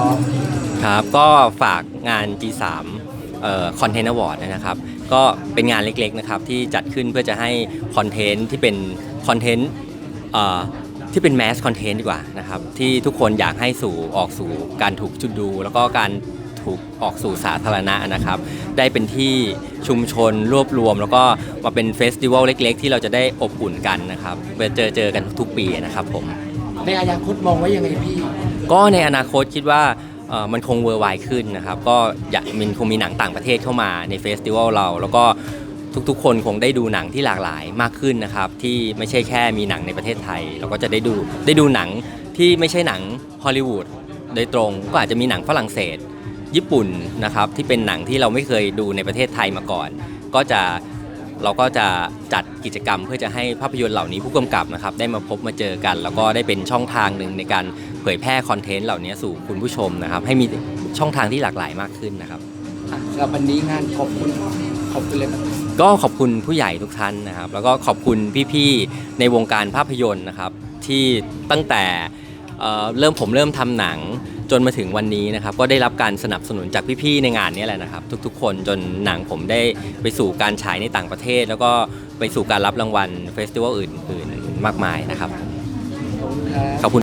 ซ้อมครับก็ฝากงาน G3 เอ่อ Content Award นะครับ ก็เป็นงานเล็กๆนะครับที่จัดขึ้นเพื่อจะให้คอนเทนต์ที่เป็นคอนเทนต์ที่เป็นแมสคอนเทนต์ดีกว่านะครับที่ทุกคนอยากให้สู่ออกสู่การถูกจุดดู แล้วก็การถูกออกสู่สาธารณะนะครับ ได้เป็นที่ชุมชนรวบรวม แล้วก็มาเป็นเฟสติวัลเล็ก ๆ ที่เราจะได้อบอุ่นกันนะครับไปเจอเจอกันทุกปีนะครับผมในอนาคตมองไว้ยังไงพี่ ก็ในอนาคตคิดว่ามันคงเวอร์ไวขึ้นนะครับ ก็อยากมันคงมีหนังต่างประเทศเข้ามาในเฟสติวัลเรา แล้วก็ทุกๆ คนคงได้ดูหนังที่หลากหลายมากขึ้นนะครับ ที่ไม่ใช่แค่มีหนังในประเทศไทย เราก็จะได้ดูได้ดูหนังที่ไม่ใช่หนังฮอลลีวูดโดยตรงก็อาจจะมีหนังฝรั่งเศส ญี่ปุ่นนะครับที่เป็นหนังที่เราไม่เคยดูในประเทศไทยมาก่อน ก็จะ เราก็จะจัดกิจกรรมเพื่อจะให้ภาพยนตร์เหล่านี้ผู้กำกับนะครับได้มาพบมาเจอกัน แล้วก็ได้เป็นช่องทางหนึ่งในการเผยแพร่คอนเทนต์เหล่านี้สู่คุณผู้ชมนะครับ ให้มีช่องทางที่หลากหลายมากขึ้นนะครับอะสำหรับวันนี้งานขอบคุณขอบคุณเลยครับก็ขอบคุณผู้ใหญ่ทุกท่านนะครับ แล้วก็ขอบคุณพี่ๆในวงการภาพยนตร์นะครับ ที่ตั้งแต่เอ่อเริ่มผมเริ่มทำหนัง จนมาถึงวันนี้นะครับก็ได้รับการสนับสนุนจากพี่ๆในงานนี้แหละนะครับ ทุกๆ คนจนหนังผมได้ไปสู่การฉายในต่างประเทศ แล้วก็ไปสู่การรับรางวัลเฟสติวัลอื่น ๆ มากมายนะครับขอบคุณ